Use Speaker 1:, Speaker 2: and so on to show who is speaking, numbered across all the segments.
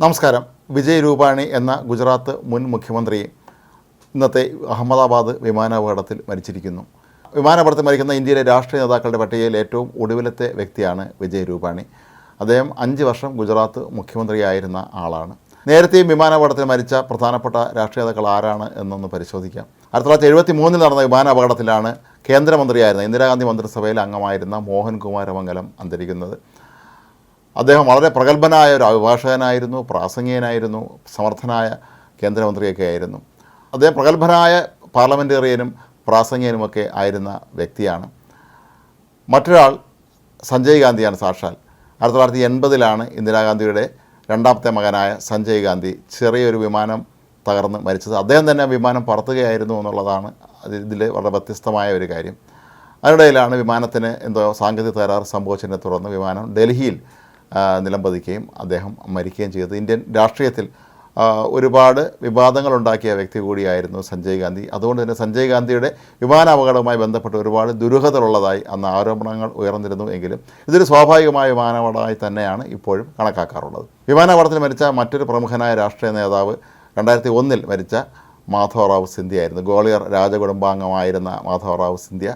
Speaker 1: നമസ്കാരം. വിജയ് രൂപാണി എന്ന ഗുജറാത്ത് മുൻ മുഖ്യമന്ത്രി ഇന്നത്തെ അഹമ്മദാബാദ് വിമാനാപകടത്തിൽ മരിച്ചിരിക്കുന്നു. വിമാനാപകടത്തിൽ മരിക്കുന്ന ഇന്ത്യയിലെ രാഷ്ട്രീയ നേതാക്കളുടെ പട്ടികയിൽ ഏറ്റവും ഒടുവിലത്തെ വ്യക്തിയാണ് വിജയ് രൂപാണി. അദ്ദേഹം അഞ്ച് വർഷം ഗുജറാത്ത് മുഖ്യമന്ത്രിയായിരുന്ന ആളാണ്. നേരത്തെയും വിമാനാപകടത്തിൽ മരിച്ച പ്രധാനപ്പെട്ട രാഷ്ട്രീയ നേതാക്കൾ ആരാണ് എന്നൊന്ന് പരിശോധിക്കാം. ആയിരത്തി തൊള്ളായിരത്തി എഴുപത്തി മൂന്നിൽ നടന്ന വിമാനാപകടത്തിലാണ് കേന്ദ്രമന്ത്രിയായിരുന്ന ഇന്ദിരാഗാന്ധി മന്ത്രിസഭയിൽ അംഗമായിരുന്ന മോഹൻ കുമാരമംഗലം അന്തരിക്കുന്നത്. അദ്ദേഹം വളരെ പ്രഗത്ഭനായ ഒരു അഭിഭാഷകനായിരുന്നു പ്രാസംഗികനായിരുന്നു സമർത്ഥനായ കേന്ദ്രമന്ത്രിയൊക്കെ ആയിരുന്നു. അദ്ദേഹം പ്രഗത്ഭനായ പാർലമെന്റേറിയനും പ്രാസംഗികനുമൊക്കെ ആയിരുന്ന വ്യക്തിയാണ്. മറ്റൊരാൾ സഞ്ജയ് ഗാന്ധിയാണ് സാക്ഷാൽ. ആയിരത്തി തൊള്ളായിരത്തി എൺപതിലാണ് ഇന്ദിരാഗാന്ധിയുടെ രണ്ടാമത്തെ മകനായ സഞ്ജയ് ഗാന്ധി ചെറിയൊരു വിമാനം തകർന്ന് മരിച്ചത്. അദ്ദേഹം തന്നെ വിമാനം പറത്തുകയായിരുന്നു എന്നുള്ളതാണ് ഇതിൽ വളരെ വ്യത്യസ്തമായ ഒരു കാര്യം. അതിനിടയിലാണ് വിമാനത്തിന് എന്തോ സാങ്കേതിക തകരാറ് സംഭവിച്ചതിനെ തുടർന്ന് വിമാനം ഡൽഹിയിൽ നിലംപതിക്കുകയും അദ്ദേഹം മരിക്കുകയും ചെയ്തത്. ഇന്ത്യൻ രാഷ്ട്രീയത്തിൽ ഒരുപാട് വിവാദങ്ങളുണ്ടാക്കിയ വ്യക്തി കൂടിയായിരുന്നു സഞ്ജയ് ഗാന്ധി. അതുകൊണ്ട് തന്നെ സഞ്ജയ് ഗാന്ധിയുടെ വിമാനാപകടവുമായി ബന്ധപ്പെട്ട് ഒരുപാട് ദുരൂഹതകളുള്ളതായി അന്ന് ആരോപണങ്ങൾ ഉയർന്നിരുന്നു എങ്കിലും ഇതൊരു സ്വാഭാവികമായ വിമാനാപകടമായി തന്നെയാണ് ഇപ്പോഴും കണക്കാക്കാറുള്ളത്. വിമാനാപകടത്തിൽ മരിച്ച മറ്റൊരു പ്രമുഖനായ രാഷ്ട്രീയ നേതാവ് രണ്ടായിരത്തി ഒന്നിൽ മരിച്ച മാധവറാവു സിന്ധ്യയായിരുന്നു. ഗോളിയർ രാജകുടുംബാംഗമായിരുന്ന മാധവറാവു സിന്ധ്യ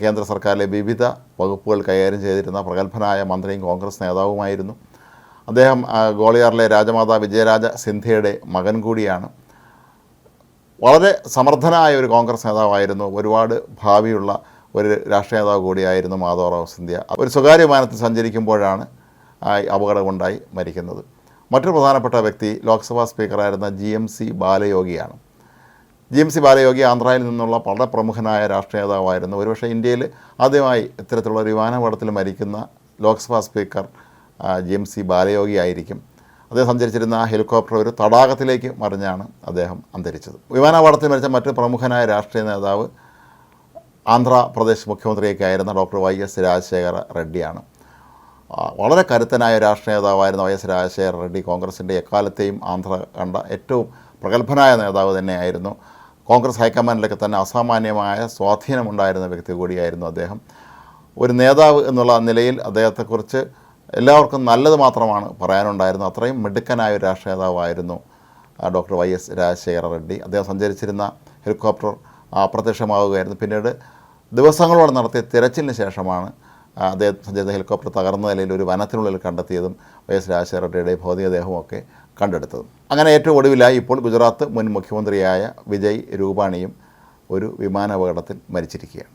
Speaker 1: കേന്ദ്ര സർക്കാരിലെ വിവിധ വകുപ്പുകൾ കൈകാര്യം ചെയ്തിരുന്ന പ്രഗത്ഭനായ മന്ത്രിയും കോൺഗ്രസ് നേതാവുമായിരുന്നു. അദ്ദേഹം ഗോളിയാറിലെ രാജമാതാ വിജയരാജ സിന്ധ്യയുടെ മകൻ കൂടിയാണ്. വളരെ സമർത്ഥനായ ഒരു കോൺഗ്രസ് നേതാവായിരുന്നു. ഒരുപാട് ഭാവിയുള്ള ഒരു രാഷ്ട്രീയ നേതാവ് കൂടിയായിരുന്നു മാധവറാവ് സിന്ധ്യ. ഒരു സ്വകാര്യ വിമാനത്തിൽ സഞ്ചരിക്കുമ്പോഴാണ് അപകടമുണ്ടായി മരിക്കുന്നത്. മറ്റൊരു പ്രധാനപ്പെട്ട വ്യക്തി ലോക്സഭാ സ്പീക്കറായിരുന്ന ജി എം സി ബാലയോഗിയാണ്. ജി എം സി ബാലയോഗി ആന്ധ്രയിൽ നിന്നുള്ള വളരെ പ്രമുഖനായ രാഷ്ട്രീയ നേതാവായിരുന്നു ഒരുപക്ഷെ ഇന്ത്യയിൽ ആദ്യമായി ഇത്തരത്തിലുള്ള ഒരു വിമാനാപകടത്തിൽ മരിക്കുന്ന Lok Sabha speaker G M C Balayogi ആയിരിക്കും. അദ്ദേഹം സഞ്ചരിച്ചിരുന്ന ആ ഹെലികോപ്റ്റർ ഒരു തടാകത്തിലേക്ക് മറിഞ്ഞാണ് അദ്ദേഹം അന്തരിച്ചത്. വിമാനാപകടത്തിൽ മരിച്ച മറ്റു പ്രമുഖനായ രാഷ്ട്രീയ നേതാവ് ആന്ധ്രാപ്രദേശ് മുഖ്യമന്ത്രിയൊക്കെ ആയിരുന്ന ഡോക്ടർ വൈ എസ് രാജശേഖര റെഡ്ഡിയാണ്. വളരെ കരുത്തനായ രാഷ്ട്രീയ നേതാവായിരുന്ന വൈ എസ് രാജശേഖര റെഡ്ഡി. കോൺഗ്രസിന്റെ എക്കാലത്തെയും ആന്ധ്ര കണ്ട ഏറ്റവും പ്രഗത്ഭനായ നേതാവ് തന്നെയായിരുന്നു. കോൺഗ്രസ് ഹൈക്കമാൻഡിലൊക്കെ തന്നെ അസാമാന്യമായ സ്വാധീനമുണ്ടായിരുന്ന വ്യക്തി കൂടിയായിരുന്നു അദ്ദേഹം. ഒരു നേതാവ് എന്നുള്ള നിലയിൽ അദ്ദേഹത്തെക്കുറിച്ച് എല്ലാവർക്കും നല്ലത് മാത്രമാണ് പറയാനുണ്ടായിരുന്നത്. അത്രയും മിടുക്കനായ ഒരു രാഷ്ട്രീയ നേതാവായിരുന്നു doctor Y S Rajasekhara Reddy. അദ്ദേഹം സഞ്ചരിച്ചിരുന്ന ഹെലികോപ്റ്റർ അപ്രത്യക്ഷമാവുകയായിരുന്നു പിന്നീട് ദിവസങ്ങളോടെ നടത്തിയ തിരച്ചിലിന് ശേഷമാണ് അദ്ദേഹം സഞ്ചരിച്ച ഹെലികോപ്റ്റർ തകർന്ന നിലയിൽ ഒരു വനത്തിനുള്ളിൽ കണ്ടെത്തിയതും വൈ എസ് രാജശേഖര റെഡ്ഡിയുടെ ഭൗതികദേഹമൊക്കെ കണ്ടെടുത്തതും. അങ്ങനെ ഏറ്റവും ഒടുവിലായി ഇപ്പോൾ ഗുജറാത്ത് മുൻ മുഖ്യമന്ത്രിയായ വിജയ് രൂപാണിയും ഒരു വിമാനാപകടത്തിൽ മരിച്ചിരിക്കുകയാണ്.